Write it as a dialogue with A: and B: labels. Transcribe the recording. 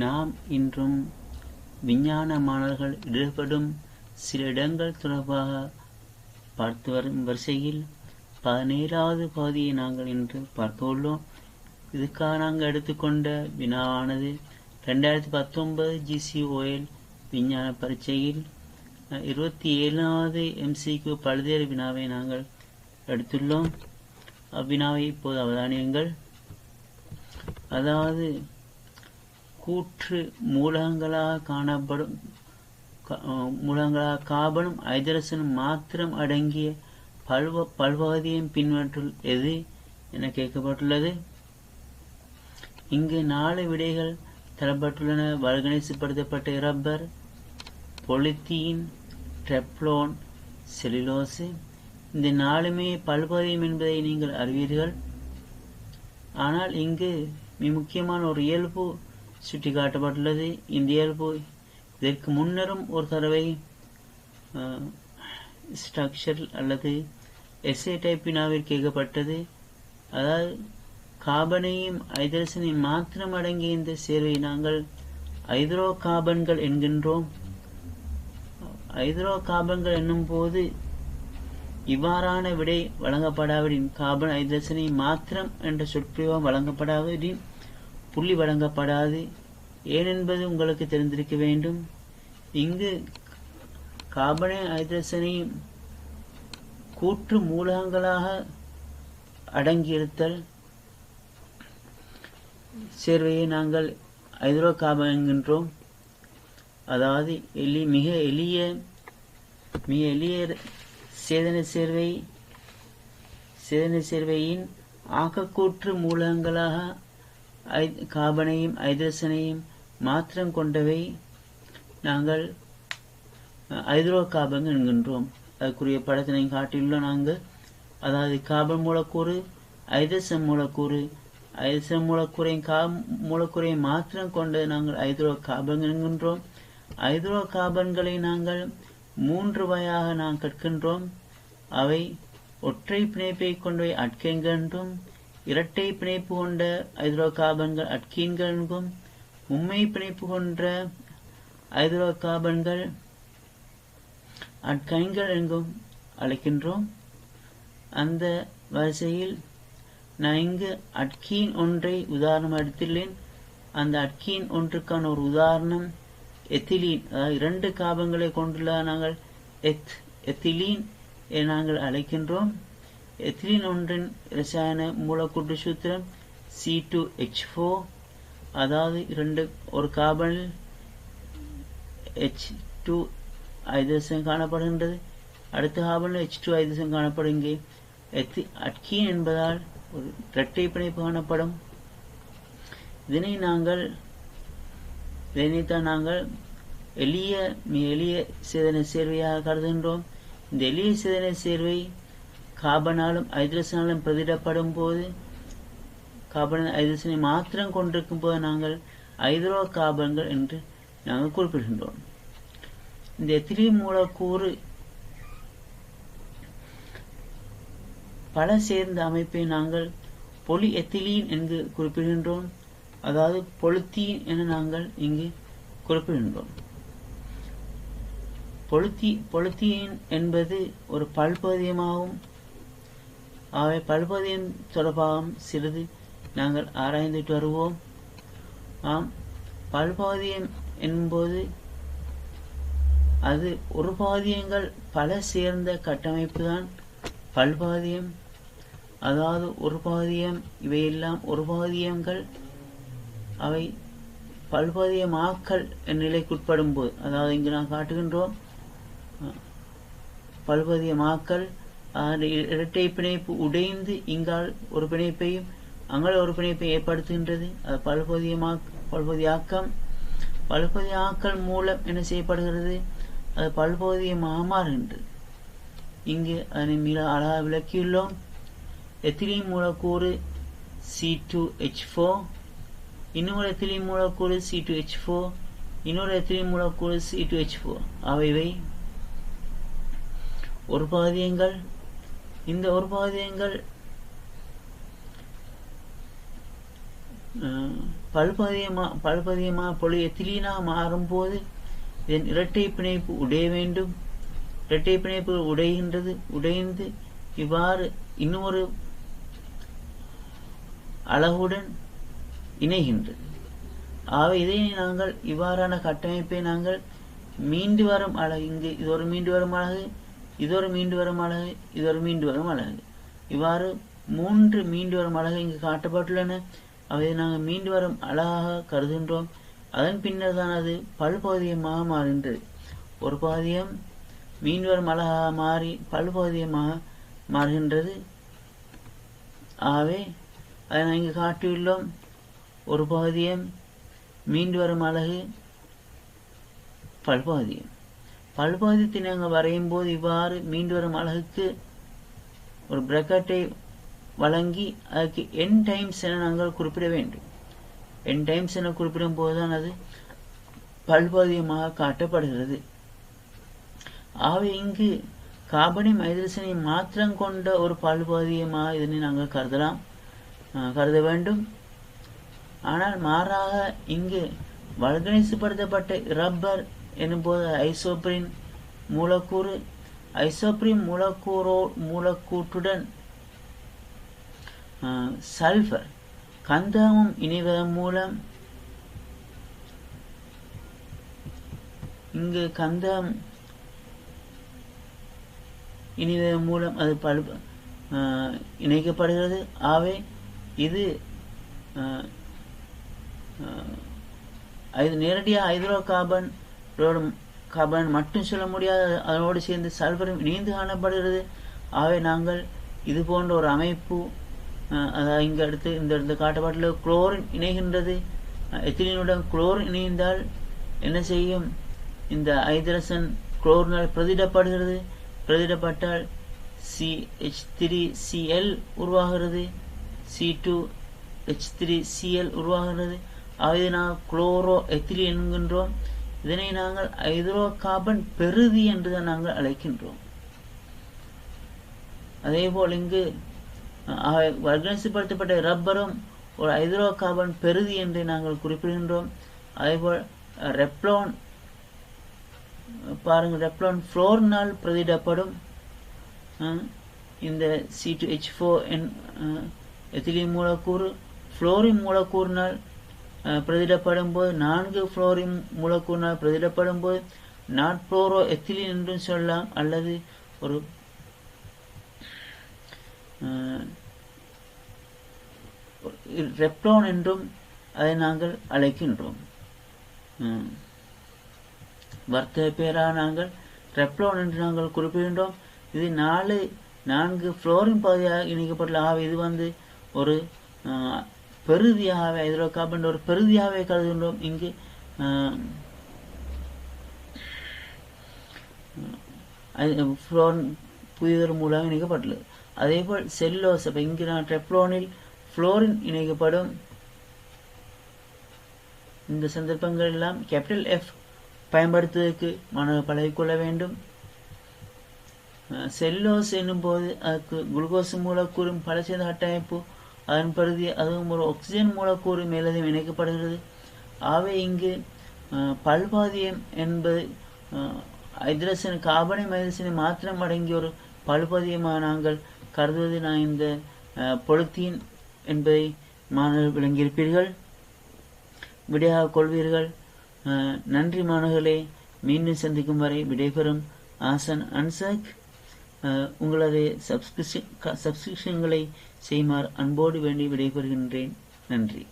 A: நாம் இன்றும் விஞ்ஞான மாணவர்கள் ஈடுபடும் சில இடங்கள் தொடர்பாக பார்த்து வரும் வரிசையில் பதினேழாவது பகுதியை நாங்கள் இன்று பார்க்க உள்ளோம் இதுக்காக நாங்கள் எடுத்துக்கொண்ட வினாவானது ரெண்டாயிரத்தி பத்தொன்பது ஜிசிஓஎல் விஞ்ஞான பரீட்சையில் இருபத்தி ஏழாவது எம்சிக்கு பல்வேறு வினாவை நாங்கள் எடுத்துள்ளோம். அவ்வினாவை இப்போது அவதானியுங்கள். அதாவது கூற்று மூலங்களாக காணப்படும் மூலங்களாக காபனும் ஐதரசனும் மாத்திரம் அடங்கிய பல்வ பல்வகதியும் பின்பற்று எது என கேட்கப்பட்டுள்ளது. இங்கு நாலு விடைகள் தரப்பட்டுள்ளன. வல்கனைசுப்படுத்தப்பட்ட ரப்பர் பொலித்தீன் டெப்லோன் செலிலோசு இந்த நாலுமே பல்பதியம் என்பதை நீங்கள் அறிவீர்கள். ஆனால் இங்கு மிக முக்கியமான ஒரு இயல்பு சுட்டிக்காட்டப்பட்டுள்ளது. இந்தியாவில் போய் இதற்கு முன்னரும் ஒரு தடவை ஸ்ட்ரக்சர் அல்லது எஸ்ஏ டைப்பினாவில் கேட்கப்பட்டது. அதாவது காபனையும் ஐதரசனையும் மாத்திரம் அடங்கிய இந்த சேர்வை நாங்கள் ஐதரோ காபன்கள் என்கின்றோம். ஐதரோ காபன்கள் என்னும் போது இவ்வாறான விடை வழங்கப்படாவிடின் கார்பன் ஐதரசனை மாத்திரம் என்ற சொற்பிரிவம் வழங்கப்படாவிடின் புள்ளி வழங்கப்படாது. ஏனென்பது உங்களுக்கு தெரிந்திருக்க வேண்டும். இங்கு கார்பனை ஐதரசனை கூற்று மூலகங்களாக அடங்கியிருத்தல். சேர்வையை நாங்கள் ஐதரோ கார்பன் என்கின்றோம். அதாவது எளி மிக எளிய மிக எளிய சேதன சேர்வை சேதன சேர்வையின் ஆக்கக்கூற்று மூலகங்களாக ஐ- கார்பனையும் ஐதரசனையும் மாத்திரம் கொண்டவை நாங்கள் ஐதரோ கார்பன் என்கின்றோம். அதுக்குரிய படத்தினை காட்டியுள்ளோம் நாங்கள். அதாவது கார்பன் மூலக்கூறு ஐதரசன் மூலக்கூறு ஐதரசன் மூலக்கூறையும் கா மூலக்கூறையும் மாத்திரம் கொண்டு நாங்கள் ஐதரோ கார்பன் என்கின்றோம். ஐதரோ கார்பன்களை நாங்கள் மூன்று வகையாக நாம் கற்கின்றோம். அவை ஒற்றை பிணைப்பை கொண்டவை அட்கென்கள் என்றும் இரட்டை பிணைப்பு கொண்ட ஹைட்ரோ கார்பன்கள் அட்கீன்கள் என்கும் உண்மை பிணைப்பு கொண்ட ஹைட்ரோ கார்பன்கள் அட்கைன்கள் என்கும் அழைக்கின்றோம். அந்த வரிசையில் நான் இங்கு அட்கீன் ஒன்றை உதாரணம் எடுத்துள்ளேன். அந்த அட்கீன் ஒன்றுக்கான ஒரு உதாரணம் எத்திலீன் அதாவது இரண்டு காபங்களை கொண்டுள்ள நாங்கள் எத் எத்திலீன் என நாங்கள் அழைக்கின்றோம். எத்திலின் ஒன்றின் ரசாயன மூலக்கூட்டு சூத்திரம் சி டூ ஹெச் ஃபோர் அதாவது இரண்டு ஒரு கார்பனில் ஹெச் டூ ஐதரசம் காணப்படுகின்றது. அடுத்த கார்பனில் ஹெச் டூ ஐதரசம் காணப்படும் இங்கே எத்தி அட்கீன் என்பதால் ஒரு இரட்டை பிணைப்பு காணப்படும். இதனை நாங்கள் இதனைத்தான் நாங்கள் எளிய மிக எளிய சேதன சேர்வையாக கருதுகின்றோம். இந்த எளிய சேதன சேர்வை காபனாலும் ஐதரசனாலும் பிரதிடப்படும் போது கார்பன் ஐதரசனை மாத்திரம் கொண்டிருக்கும் போது நாங்கள் ஐதரோ காபன்கள் என்று நாங்கள் குறிப்பிடுகின்றோம். இந்த எத்திலி மூலக்கூறு பல சேர்ந்த அமைப்பை நாங்கள் பொலி எத்திலீன் என்று குறிப்பிடுகின்றோம். அதாவது பொலித்தீன் என நாங்கள் இங்கு குறிப்பிடுகின்றோம். பொழுத்தி பொலித்தீன் என்பது ஒரு பல்பதியமாகவும் அவை பல்பதியம் தொடர்பாகவும் சிறிது நாங்கள் ஆராய்ந்துட்டு வருவோம். ஆம் பல்பாதியம் என்பது அது ஒரு பாதியங்கள் பல சேர்ந்த கட்டமைப்பு தான் பல்பாதியம் அதாவது ஒரு பாதியம் இவையெல்லாம் ஒரு பாதியங்கள் அவை பல்பாதியமாக்கல் நிலைக்குட்படும் போது அதாவது இங்கு நான் காட்டுகின்றோம் பல்பதியமாக்கல் அதாவது இரட்டை பிணைப்பு உடைந்து இங்கால் ஒரு பிணைப்பையும் அங்கால் ஒரு பிணைப்பை ஏற்படுத்துகின்றது. அது பல்பதியமா பல்பதியாக்கம். பல்பதியாக்கல் மூலம் என்ன செய்யப்படுகிறது? அது பல்பகுதியமாக மாறுகின்றது இங்கு அதனை மிக அழகாக விளக்கியுள்ளோம். எத்திலீன் மூலக்கூறு சி டூ ஹெச் ஃபோர் இன்னொரு எத்திலீன் மூலக்கூறு சி டூ ஹெச் ஃபோர் இன்னொரு எத்திலீன் மூலக்கூறு சி டூ ஹெச் ஃபோர் அவைவை ஒரு பகுதியங்கள் இந்த ஒரு பாதியங்கள் பல்பதியமா பல்பதியமா பொலி மாறும்போது இதன் இரட்டை பிணைப்பு உடைய வேண்டும். இரட்டை பிணைப்பு உடைகின்றது உடைந்து இவ்வாறு இன்னொரு அழகுடன் இணைகின்றது. ஆகவே இதை நாங்கள் இவ்வாறான கட்டமைப்பை நாங்கள் மீண்டு வரும் அழகு இங்கு இது ஒரு மீண்டு வரும் அழகு. இது ஒரு மீண்டு வரும் அழகு இது ஒரு மீண்டு வரும் அழகு. இவ்வாறு மூன்று மீண்டு வரும் அழகு இங்கு காட்டப்பட்டுள்ளன. அவை நாங்கள் மீண்டு வரும் அழகாக கருதுகின்றோம். அதன் பின்னர் தான் அது பல்பகுதியமாக மாறுகின்றது. ஒரு பாதியம் மீண்டு வரும் அழகாக மாறி பல்பகுதியமாக மாறுகின்றது. ஆகவே அதை நான் இங்கு காட்டியுள்ளோம். ஒரு பகுதியம் மீண்டு வரும் அழகு பல்பகுதியம். பல்பகுதி நாங்கள் வரையும் போது இவ்வாறு மீண்டு வரும் அழகுக்கு ஒரு பிரக்கட்டை வழங்கி அதுக்கு என் டைம்ஸ் என நாங்கள் குறிப்பிட வேண்டும். என் டைம்ஸ் என குறிப்பிடும் போதுதான் அது பல்பகுதியமாக காட்டப்படுகிறது. ஆகவே இங்கு கார்பனியம் ஹைட்ரஜனை மாத்திரம் கொண்ட ஒரு பல்பகுதியமாக இதனை நாங்கள் கருதலாம். அஹ், கருத வேண்டும். ஆனால் மாறாக இங்கு வல்கனைசுப்படுத்தப்பட்ட ரப்பர் எனும்போது ஐசோப்ரின் மூலக்கூறு ஐசோப்ரின் மூலக்கூறோ மூலக்கூற்றுடன் சல்ஃபர் கந்தகமும் இணைவதன் மூலம் இங்கு கந்தகம் இணைவதன் மூலம் அது பழு இணைக்கப்படுகிறது. ஆகவே இது இது நேரடியாக ஹைட்ரோ கார்பன் கார்பன் மட்டும் சொல்ல முடியாது அதனோடு சேர்ந்து சல்பரும் இணைந்து காணப்படுகிறது. ஆகவே நாங்கள் இது போன்ற ஒரு அமைப்பு அதாவது இங்கே அடுத்து இந்த இடத்துல காட்டுப்பாட்டில் குளோரின் இணைகின்றது. எத்திலினுடன் குளோரின் இணைந்தால் என்ன செய்யும்? இந்த ஐதரசன் குளோரினால் பிரதிடப்படுகிறது. பிரதிடப்பட்டால் சி ஹெச் த்ரீ சிஎல் உருவாகிறது. C two H three CL உருவாகிறது. ஆகவே நாம் குளோரோ எத்திலி என்கின்றோம். இதனை நாங்கள் ஹைட்ரோ கார்பன் பெருதி என்று நாங்கள் அழைக்கின்றோம். அதே போல் இங்கு வர்க்கணிசப்படுத்தப்பட்ட ரப்பரும் ஒரு ஹைட்ரோ கார்பன் பெருதி என்று நாங்கள் குறிப்பிடுகின்றோம். அதேபோல் ரெப்ளோன் பாருங்கள் ரெப்ளோன் ஃப்ளோர்னால் பிரதிடப்படும் இந்த C two H four N எத்திலி மூலக்கூறு ஃப்ளோரின் மூலக்கூறுனால் பிரதிடப்படும் போது நான்கு புளோரின் மூலக்கூறினால் பிரதிடப்படும் போது நாட்புளோரோ எத்திலின் என்றும் சொல்லலாம். அல்லது ஒரு ரெப்டோன் என்றும் அதை நாங்கள் அழைக்கின்றோம். வர்த்தக பேராக நாங்கள் ரெப்டோன் என்று நாங்கள் குறிப்பிடுகின்றோம். இது நாலு நான்கு புளோரின் பகுதியாக இணைக்கப்பட்டுள்ள. ஆகவே இது வந்து ஒரு ஆஹ், பெருதியாகவே ஹைட்ரோ கார்பன் ஒரு பெருதியாகவே கருதுகின்றோம். இங்கு ஆஹ், அது புளோரின் புதிதொரு மூலம் இணைக்கப்பட்டுள்ளது. அதேபோல் செல்லோஸ் அப்ப இங்கு நான் டெப்ளோனில் ஃப்ளோரின் இணைக்கப்படும். இந்த சந்தர்ப்பங்கள் எல்லாம் கேபிட்டல் எஃப் பயன்படுத்துவதற்கு மாணவர் பழகிக்கொள்ள வேண்டும். செல்லோஸ் என்னும் போது அதுக்கு குளுக்கோஸ் மூலக்கூறும் பல சேர்ந்த கட்டமைப்பு அதன் பருதி அதுவும் ஒரு ஆக்சிஜன் மூலக்கூறு மேலதையும் இணைக்கப்படுகிறது. ஆகவே இங்கு பல்பாதியம் என்பது ஹைட்ரஜன் கார்பனை ஹைட்ரசனை மாத்திரம் அடங்கிய ஒரு பல்பாதியமாக நாங்கள் கருதுவது நான் இந்த பொலித்தீன் என்பதை மாணவர்கள் விளங்கியிருப்பீர்கள். விடையாக கொள்வீர்கள். நன்றி மாணவர்களே. மீண்டும் சந்திக்கும் வரை விடைபெறும். ஆசன் அன்சக். உங்களது சப்ஸ்கிரிப்ஷன் சப்ஸ்கிரிப்ஷன்களை செய்யுமாறு அன்போடு வேண்டி விடைபெறுகின்றேன். நன்றி.